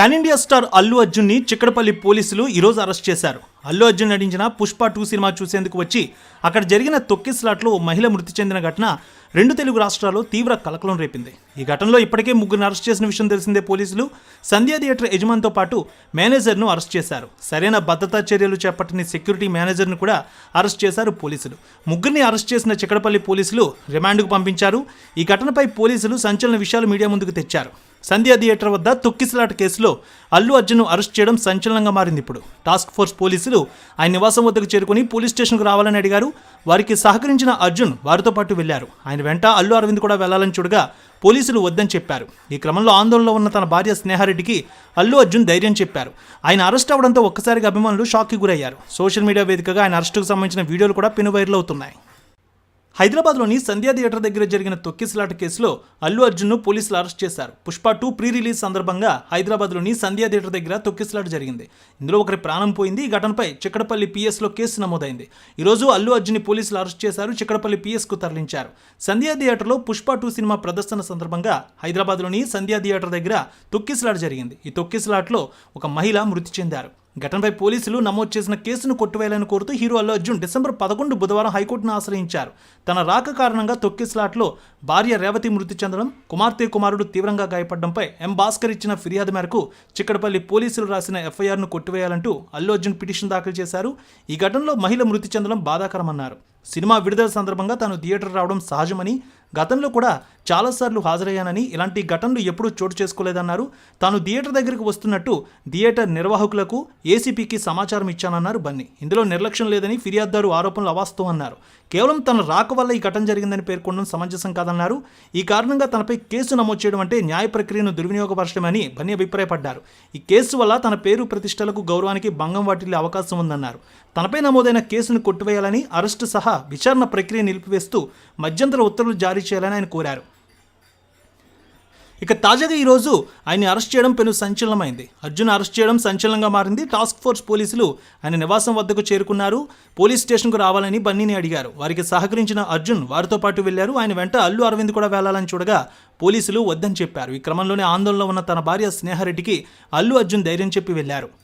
Pan India star Allu అర్జున్ని చిక్కడపల్లి పోలీసులు ఈరోజు అరెస్ట్ చేశారు. అల్లు అర్జున్ నటించిన పుష్ప టూ సినిమా చూసేందుకు వచ్చి అక్కడ జరిగిన తొక్కిస్లాట్లో ఓ మహిళ మృతి చెందిన ఘటన రెండు తెలుగు రాష్ట్రాల్లో తీవ్ర కలకలం రేపింది. ఈ ఘటనలో ఇప్పటికే ముగ్గురిని అరెస్ట్ చేసిన విషయం తెలిసిందే పోలీసులు. సంధ్యా థియేటర్ యజమానితో పాటు మేనేజర్ను అరెస్ట్ చేశారు. సరైన భద్రతా చర్యలు చేపట్టిన సెక్యూరిటీ మేనేజర్ను కూడా అరెస్ట్ చేశారు పోలీసులు. ముగ్గురిని అరెస్ట్ చేసిన చిక్కడపల్లి పోలీసులు రిమాండ్కు పంపించారు. ఈ ఘటనపై పోలీసులు సంచలన విషయాలు మీడియా ముందుకు తెచ్చారు. సంధ్యా థియేటర్ వద్ద తొక్కిసలాట కేసులో అల్లు అర్జున్ను అరెస్ట్ చేయడం సంచలనంగా మారింది ఇప్పుడు. టాస్క్ ఫోర్స్ పోలీసు పోలీసులు ఆయన నివాసం వద్దకు చేరుకుని పోలీస్ స్టేషన్కు రావాలని అడిగారు. వారికి సహకరించిన అర్జున్ వారితో పాటు వెళ్ళారు ఆయన వెంట అల్లు అరవింద్ కూడా వెళ్ళాలని చూడగా పోలీసులు వద్దని చెప్పారు. ఈ క్రమంలో ఆందోళనలో ఉన్న తన భార్య స్నేహారెడ్డికి అల్లు అర్జున్ ధైర్యం చెప్పారు. ఆయన అరెస్ట్ అవడంతో ఒక్కసారిగా అభిమానులు షాక్కి గురయ్యారు. సోషల్ మీడియా వేదికగా ఆయన అరెస్టుకు సంబంధించిన వీడియోలు కూడా పెను వైరల్ అవుతున్నాయి. హైదరాబాద్లోని సంధ్యా థియేటర్ దగ్గర జరిగిన తొక్కిసలాట కేసులో అల్లు అర్జున్ను పోలీసులు అరెస్ట్ చేశారు. పుష్ప టూ ప్రీ రిలీజ్ సందర్భంగా హైదరాబాద్లోని సంధ్యా థియేటర్ దగ్గర తొక్కిసలాట జరిగింది. ఇందులో ఒకరి ప్రాణం పోయింది ఈ ఘటనపై చిక్కడపల్లి పిఎస్లో కేసు నమోదైంది. ఈరోజు అల్లు అర్జున్ని పోలీసులు అరెస్ట్ చేశారు చిక్కడపల్లి పిఎస్కు తరలించారు. సంధ్యా థియేటర్లో పుష్ప టూ సినిమా ప్రదర్శన సందర్భంగా హైదరాబాద్లోని సంధ్యా థియేటర్ దగ్గర తొక్కిసలాట జరిగింది. ఈ తొక్కిసలాట్లో ఒక మహిళ మృతి చెందారు. ఘటనపై పోలీసులు నమోదు చేసిన కేసును కొట్టివేయాలని కోరుతూ హీరో అల్లు అర్జున్ డిసెంబర్ పదకొండు బుధవారం హైకోర్టును ఆశ్రయించారు. తన రాక కారణంగా తొక్కిస్లాట్లో భార్య రేవతి మృతి చెందడం కుమార్తె కుమారుడు తీవ్రంగా గాయపడడంపై ఎం భాస్కర్ ఇచ్చిన ఫిర్యాదు మేరకు చిక్కడపల్లి పోలీసులు రాసిన ఎఫ్ఐఆర్ను కొట్టివేయాలంటూ అల్లు అర్జున్ పిటిషన్ దాఖలు చేశారు. ఈ ఘటనలో మహిళ మృతి చెందడం బాధాకరమన్నారు. సినిమా విడుదల సందర్భంగా తాను థియేటర్ రావడం సహజమని గతంలో కూడా చాలాసార్లు హాజరయ్యానని ఇలాంటి ఘటనలు ఎప్పుడూ చోటు చేసుకోలేదన్నారు. తాను థియేటర్ దగ్గరికి వస్తున్నట్టు థియేటర్ నిర్వాహకులకు ఏసీపీకి సమాచారం ఇచ్చానన్నారు బన్నీ. ఇందులో నిర్లక్ష్యం లేదని ఫిర్యాదుదారు ఆరోపణలు అవాస్తవం అన్నారు. కేవలం తన రాక వల్ల ఈ ఘటన జరిగిందని పేర్కొనడం సమంజసం కాదన్నారు. ఈ కారణంగా తనపై కేసు నమోదు చేయడం అంటే న్యాయ ప్రక్రియను దుర్వినియోగపరచడమని బన్నీ అభిప్రాయపడ్డారు. ఈ కేసు వల్ల తన పేరు ప్రతిష్టలకు గౌరవానికి భంగం వాటిల్లే అవకాశం ఉందన్నారు. తనపై నమోదైన కేసును కొట్టివేయాలని అరెస్టు సహా విచారణ ప్రక్రియ నిలిపివేస్తూ మధ్యంతర ఉత్తర్వులు జారీ చేయాలని ఆయన కోరారు. ఇక తాజాగా ఈరోజు ఆయన్ని అరెస్ట్ చేయడం పెను సంచలనమైంది. అర్జున్ అరెస్ట్ చేయడం సంచలనంగా మారింది. టాస్క్ ఫోర్స్ పోలీసులు ఆయన నివాసం వద్దకు చేరుకున్నారు. పోలీస్ స్టేషన్కు రావాలని బన్నీని అడిగారు. వారికి సహకరించిన అర్జున్ వారితో పాటు వెళ్ళారు. ఆయన వెంట అల్లు అరవింద్ కూడా వెళ్ళాలని చూడగా పోలీసులు వద్దని చెప్పారు. ఈ క్రమంలోనే ఆందోళనలో ఉన్న తన భార్య స్నేహారెడ్డికి అల్లు అర్జున్ ధైర్యం చెప్పి వెళ్ళారు.